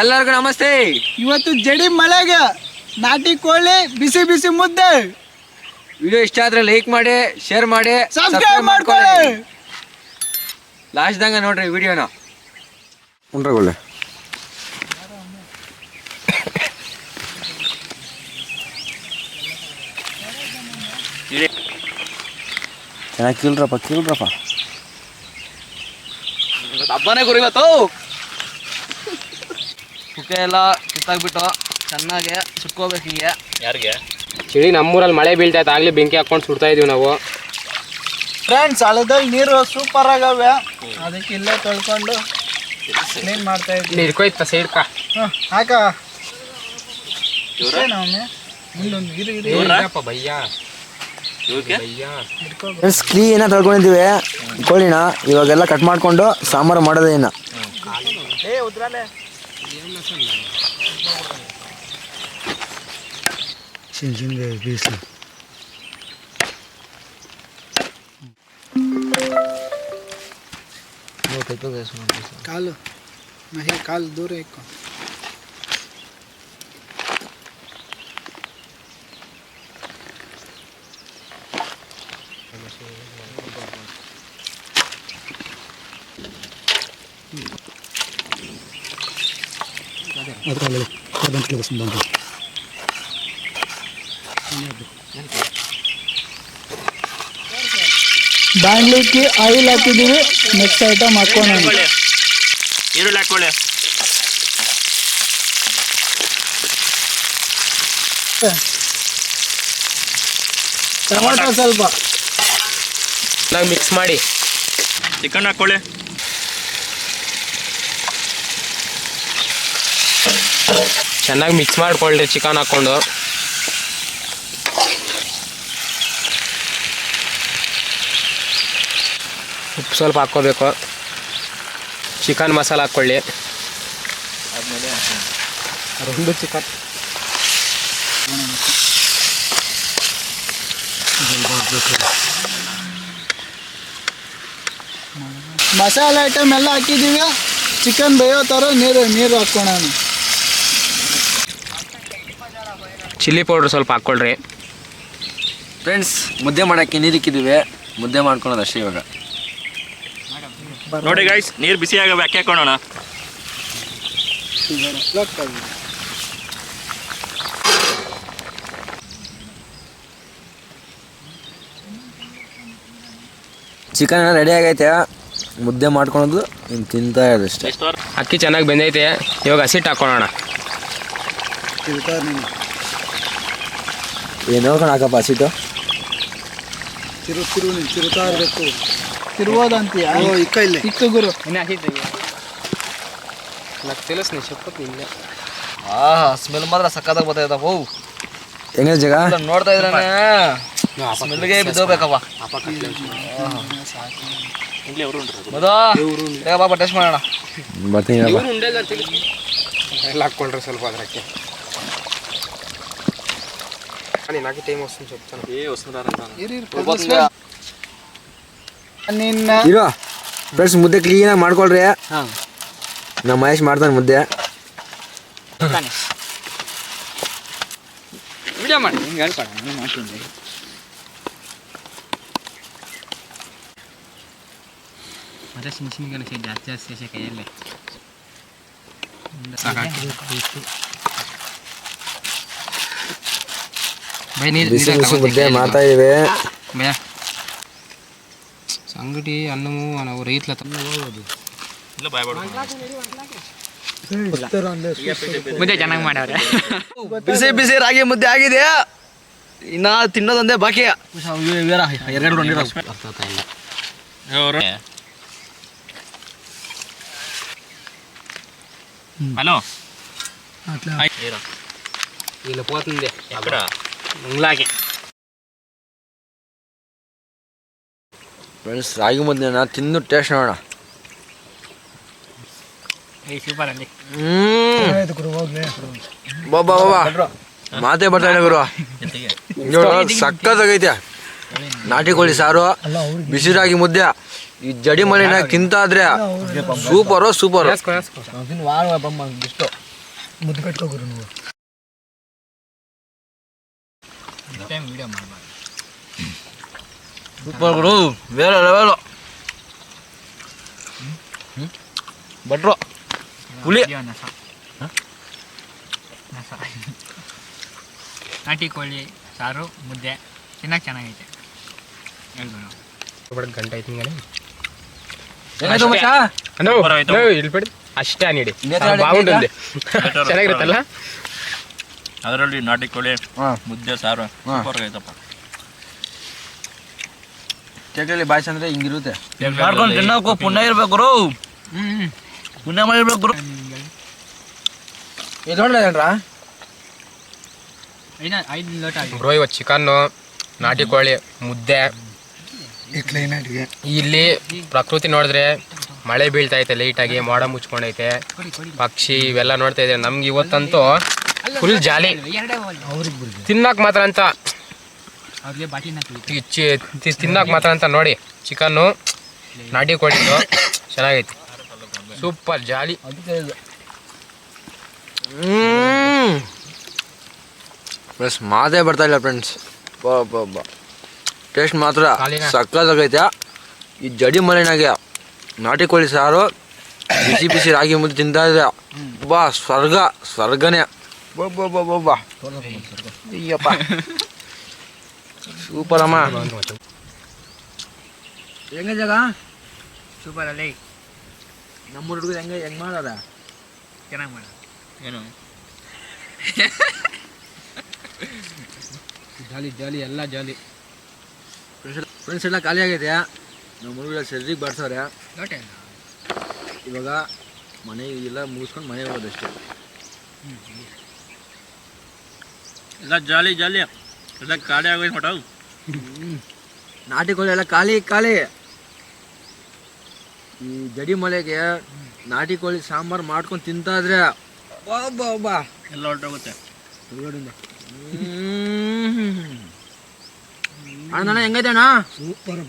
ಎಲ್ಲರಿಗೂ ನಮಸ್ತೆ. ಇವತ್ತು ಜಡಿ ಮಳೆಗೆ ನಾಟಿ ಕೋಳಿ ಬಿಸಿ ಬಿಸಿ ಮುದ್ದೆ. ವಿಡಿಯೋ ಇಷ್ಟ ಆದ್ರೆ ಲೈಕ್ ಮಾಡಿ ಶೇರ್ ಮಾಡಿ ಸಬ್ಸ್ಕ್ರೈಬ್ ಮಾಡ್ಕೊಳ್ಳಿ. ಲಾಸ್ಟ್ ದಂಗ ನೋಡ್ರಿ ವಿಡಿಯೋನ. ಉಂಡ್ರಗೊಳ್ಳೆ. ಚೆನ್ನಾಗಿ ಕೀಳ್ರಪ್ಪ ಕೀಳ್ರಪ್ಪ ಹಬ್ಬನೇ ಗುರು ಇವತ್ತು. ಕುಕ್ಕೆ ಎಲ್ಲ ಕಿತ್ತಾಗ್ಬಿಟ್ಟು ಚೆನ್ನಾಗೆ ಸುಟ್ಕೋಬೇಕು ಹಿಂಗೆ. ಯಾರಿಗೆ? ಚಳಿ ನಮ್ಮೂರಲ್ಲಿ ಮಳೆ ಬೀಳ್ತೈತೆ ಆಗಲಿ ಬೆಂಕಿ ಹಾಕೊಂಡು ಸುಡ್ತಾ ಇದೀವಿ ನಾವು. ಫ್ರೆಂಡ್ಸ್ ಹಳದಲ್ಲಿ ನೀರು ಸೂಪರ್ ಆಗವೆ. ಅದಕ್ಕೆ ಇಲ್ಲೇ ತೊಳ್ಕೊಂಡು ಕ್ಲೀನ್ ಮಾಡ್ತಾ ಇದ್ವಿ ಇರ್ಕೋಯ್ತ ಸೈಡ್ಕ ಹ್ಮ್, ಹಾಕ. ಇಷ್ಟೇನಾ ಒಮ್ಮೆ? ಮುಂದೊಂದು ಇರು ಇರು ಇಲ್ಲಪ್ಪ ಭಯ್ಯ. ಭಯ್ಯ. ಫ್ರೆಂಡ್ಸ್ ಕ್ಲೀನಾಗಿ ತೊಳ್ಕೊಂಡಿದ್ದೀವಿ. ಕೋಳಿನ ಇವಾಗೆಲ್ಲ ಕಟ್ ಮಾಡಿಕೊಂಡು ಸಾಂಬಾರು ಮಾಡೋದೇನ ಏ ಉದ್ರಾಲೆ. 轻轻的闭上。No te toques una cosa. Calo. Me dije calo, duro ಕಾಲು ದೂರ ಇಕ್ಕೋ ಬಾಣ್ಲಿಕ್ಕೆ ಆಯಿಲ್ ಹಾಕಿದ್ದೀವಿ ನೆಕ್ಸ್ಟ್ ಐಟಮ್ ಹಾಕೋಣ. ಈರುಳ್ಳಿ ಹಾಕೊಳ್ಳಿ ಟೊಮೊಟೊ ಸ್ವಲ್ಪ. ಮಿಕ್ಸ್ ಮಾಡಿ. ಚಿಕನ್ ಹಾಕೊಳ್ಳಿ ಚೆನ್ನಾಗಿ ಮಿಕ್ಸ್ ಮಾಡ್ಕೊಳ್ರಿ ಚಿಕನ್ ಹಾಕೊಂಡು ಉಪ್ಪು ಸ್ವಲ್ಪ ಹಾಕ್ಕೋಬೇಕು. ಚಿಕನ್ ಮಸಾಲ ಹಾಕ್ಕೊಳ್ಳಿ. ಒಂದು ಚಿಕನ್ ಮಸಾಲೆ ಐಟಮ್ ಎಲ್ಲ ಹಾಕಿದ್ದೀವಿ. ಚಿಕನ್ ಬೇಯೋ ಥರ ನೀರು ನೀರು ಹಾಕೋಣ ಚಿಲ್ಲಿ ಪೌಡ್ರ್ ಸ್ವಲ್ಪ ಹಾಕ್ಕೊಳ್ರಿ. ಫ್ರೆಂಡ್ಸ್ ಮುದ್ದೆ ಮಾಡಕ್ಕೆ ನೀರಿಕ್ಕಿದ್ದೀವಿ ಮುದ್ದೆ ಮಾಡ್ಕೊಳೋದು ಅಷ್ಟೇ ಇವಾಗ. ನೋಡಿ ಗೈಸ್ ನೀರು ಬಿಸಿ ಆಗ ಅಕ್ಕಿ ಹಾಕೋಣ ಚಿಕನ್ ಎಲ್ಲ ರೆಡಿ ಆಗೈತೆ. ಮುದ್ದೆ ಮಾಡ್ಕೊಳೋದು ಇನ್ನು ತಿಂತಾ ಇರೋದಷ್ಟೇ ಅಕ್ಕಿ ಚೆನ್ನಾಗಿ ಬೆಂದೈತೆ. ಇವಾಗ ಹಸಿಟ್ಟು ಹಾಕೊಳ್ಳೋಣ ಏನು ನೋಡ್ಕೊಂಡು ಹಾಕಪ್ಪ ಹಸಿಟ್ಟು ತಿರು ತಿರು ತಿರುತ್ತಾ ಇರಬೇಕು. ತಿರುವುದಂತೀಯ ಇಕ್ಕ ಇಲ್ಲ. ಇಕ್ಕ ಗುರು. ತಿಳಿಸ್ನಿ ಶಪತ್ ಇಲ್ಲ. ಆಹಾ ಸ್ಮೆಲ್ ಮಾತ್ರ ಸಕ್ಕತ್ತಾಗಿ ಬರ್ತಾ ಇದ್ದಾವ ಓ ಹೆಂಗಿದೆ ಜಾಗ? ಇಲ್ಲ ನೋಡ್ತಾ ಇದ್ರೇನೆ. ಸ್ಮೆಲ್ಗೆ ಬಿದ್ದೋಗ್ಬೇಕವ್ವ. ಮದ ಏ ಬಾಬಾ ಟೆಸ್ಟ್ ಮಾಡೋಣ. ಬರ್ತೀನಿ. ಎಲ್ಲ ಹಾಕ್ಕೊಳ್ರಿ ಸ್ವಲ್ಪ ಅದಕ್ಕೆ కానీ నాకు టైం వస్తుంది చెప్తాను ఏ వస్తున్నారంట ಫ್ರೆಂಡ್ಸ್ ಮುದ್ದೆ ಕ್ಲೀನಾಗಿ ಮಾಡ್ಕೊಳ್ರಿ ನಮ್ಮ ಮಹೇಶ್ ಮಾಡ್ತಾನೆ ಮುದ್ದೆ ಮಾಡಿ ಹಿಂಗೆ ಹೇಳ್ಕೊಳ ಮಾಡ್ತೀನಿ ಮತ್ತೆ ಸಿನ್ ಸಿನ್ಗನ ಜಾಸ್ತಿ ಜಾಸ್ತಿ ಕೈಯಲ್ಲೇ ಸಾಕಾಗಿ ಬಿಸಿ ಬಿಸಿ ಮುದ್ದೆ ಮಾಡ್ತಾ ಇದ್ದೀವಿ. ಭಯ ಸಂಗಡಿ ಅನ್ನಮು ನಾವು ರೈತಲ ಇಲ್ಲ ಮುದ್ದೆ ಚೆನ್ನಾಗಿ ಬಿಸಿ ಬಿಸಿ ರಾಗಿ ಮುದ್ದೆ ಆಗಿದೆ. ಇನ್ನ ತಿನ್ನೋದೊಂದೇ ಬಾಕಿ. ಎರಡು ಹಲೋ. ಇಲ್ಲ ಪೋತಂದೆ ಹಂಗ್ಲಾಗೆ. ಫ್ರೆಂಡ್ಸ್ ರಾಗಿ ಮುದ್ದೆನ ತಿಂದು ಟೇಸ್ಟ್ ನೋಡೋಣ. ಮಾತೇ ಬರ್ತಾನೆ ಗುರು. ಸಕ್ಕತ್ತಾಗೈತೆ ನಾಟಿ ಕೋಳಿ ಸಾರು ಬಿಸಿ ರಾಗಿ ಮುದ್ದೆ ಈ ಜಡಿ ಮಳೆನ ತಿಂತಾದ್ರೆ ಸೂಪರು ಸೂಪರ್ ಮುದ್ದೆ ಕಟ್ಕೋ ಗುರು ನೀವು. ಸೂಪರ್ ಗುರು ಬೇರೆ ಲೆವೆಲು ಭಟ್ರು ಹುಲಿ ನಾಟಿ ಕೋಳಿ ಸಾರು ಮುದ್ದೆ ತಿನ್ನಕ್ಕೆ ಚೆನ್ನಾಗೈತೆ ಹೇಳ್ಬೋದು ಗಂಟೆ ಏನಾಯ್ತು ಮಚ್ಚ? ಇಲ್ಲಿ ಬಿಡಿ ಅಷ್ಟೇ ನೀಡಿ? ಚೆನ್ನಾಗಿರುತ್ತಲ್ಲ ಅದರಲ್ಲಿ ನಾಟಿ ಕೋಳಿ ಮುದ್ದೆ ಸಾರು. ಸೂಪರ್ ಆಗೈತಪ್ಪ. ಚಕ್ರಲ್ಲಿ ಬಾಯ್ಸ್ ಅಂದ್ರೆ ಹಿಂಗಿರುತ್ತೆ. ಮಾಡ್ಕೊಂಡು ತಿನ್ನೋಕು ಪುಣ್ಯ ಇರ್ಬೇಕು ಗುರು. ಪುಣ್ಯ ಮಾಡಿರ್ಬೇಕು ಗುರು. ಇದು ಬ್ರೋ ಇವತ್ತು ಚಿಕನ್ನು ನಾಟಿ ಕೋಳಿ ಮುದ್ದೆ. ಇಲ್ಲಿ ಪ್ರಕೃತಿ ನೋಡಿದ್ರೆ ಮಳೆ ಬೀಳ್ತಾ ಐತೆ ಲೈಟಾಗಿ ಮೋಡ ಮುಚ್ಕೊಂಡೈತೆ. ಪಕ್ಷಿ ಇವೆಲ್ಲ ನೋಡ್ತಾ ಇದ್ರೆ ನಮ್ಗೆ ಇವತ್ತಂತೂ ಫುಲ್ ಜಾಲಿ. ಎರಡೇ ತಿನ್ನಕ್ ಮಾತ್ರ ಅಂತ. ಅವ್ರಿಗೆ ಬಾಟಿನ ಕುಯ್ತು ತಿ- ತಿನ್ನಕ್ ಮಾತ್ರ ಅಂತ ನೋಡಿ. ಚಿಕನ್ನು ನಾಟಿ ಕೊಟ್ಟಿದ್ದು. ಚೆನ್ನಾಗೈತಿ. ಸೂಪರ್ ಜಾಲಿ. ಬಸ್ ಮಾತೇ ಬರ್ತಾ ಇಲ್ಲ ಫ್ರೆಂಡ್ಸ್. ಬಾ ಟೇಸ್ಟ್ ಮಾತ್ರ? ಸಕ್ಕತ್ತಾಗೈತೆ. ಈ ಜಡಿ ಮಲೆನಾಗೆ ನಾಟಿ ಕೋಳಿ ಸಾರು ಬಿಸಿ ಬಿಸಿ ರಾಗಿ ಮುದ್ದೆ ತಿಂತಾ ಇದೆ ಬಾ ಸ್ವರ್ಗ ಸ್ವರ್ಗನೇ. ಬಾ ಬಾ ಬಾ ಬಾ ಬಾ ಅಯ್ಯಪ್ಪ ಸೂಪರ್ ಅಮ್ಮ ಹೆಂಗೆ ಜಾಗ ಸೂಪರ್ ಅಲ್ಲಿ ನಮ್ಮ ಹುಡುಗರು ಹೆಂಗೆ ಹೆಂಗೆ ಮಾಡಾರ ಚೆನ್ನಾಗಿ ಮಾಡ ಏನು ಜಾಲಿ ಜಾಲಿ ಎಲ್ಲ ಜಾಲಿ ಫ್ರೆಂಡ್ಸ್ ಎಲ್ಲ ಖಾಲಿ ಆಗೈತೆ ನಮ್ಮ ಹುಡುಗರು ಸರಿಗೆ ಬಾಡ್ಸವ್ರೆ ಇವಾಗ ಮನೆ ಎಲ್ಲ ಮುಗಿಸ್ಕೊಂಡು ಮನೆಗೆ ಹೋಗೋದಷ್ಟೇ ಎಲ್ಲ ಜಾಲಿ ಜಾಲಿ. ಎಲ್ಲ ಖಾಲಿ ಆಗೋಯ್ತು ಮಟ ನಾಟಿ ಕೋಳಿ ಎಲ್ಲ ಖಾಲಿ ಖಾಲಿ. ಈ ಜಡಿ ಮಳೆಗೆ ನಾಟಿ ಕೋಳಿ ಸಾಂಬಾರು ಮಾಡ್ಕೊಂಡು ತಿಂತಾ ಇದ್ರೆ ಬಾ ಬಾ ಬಾ. ಎಲ್ಲ ಹೊರಟೋಗುತ್ತೆ. ಅಣ್ಣ ಹೆಂಗೈತೆ ಅಣ್ಣ? ಸೂಪರ್